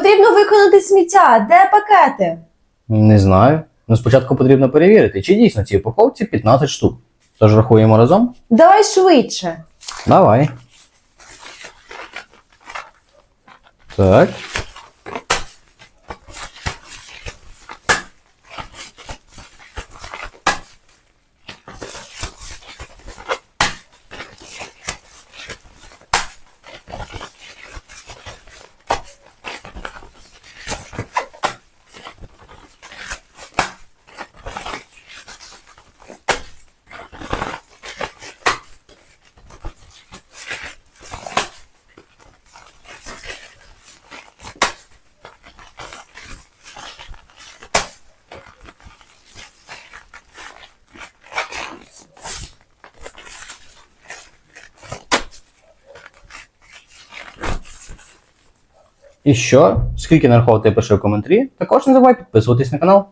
Потрібно виконати сміття. Де пакети? Не знаю. Ну спочатку потрібно перевірити, чи дійсно ці упаковці 15 штук. Тож рахуємо разом. Давай швидше. Давай. Так. І що? Скільки нараховувати пиши в коментарі. Також не забувай підписуватись на канал.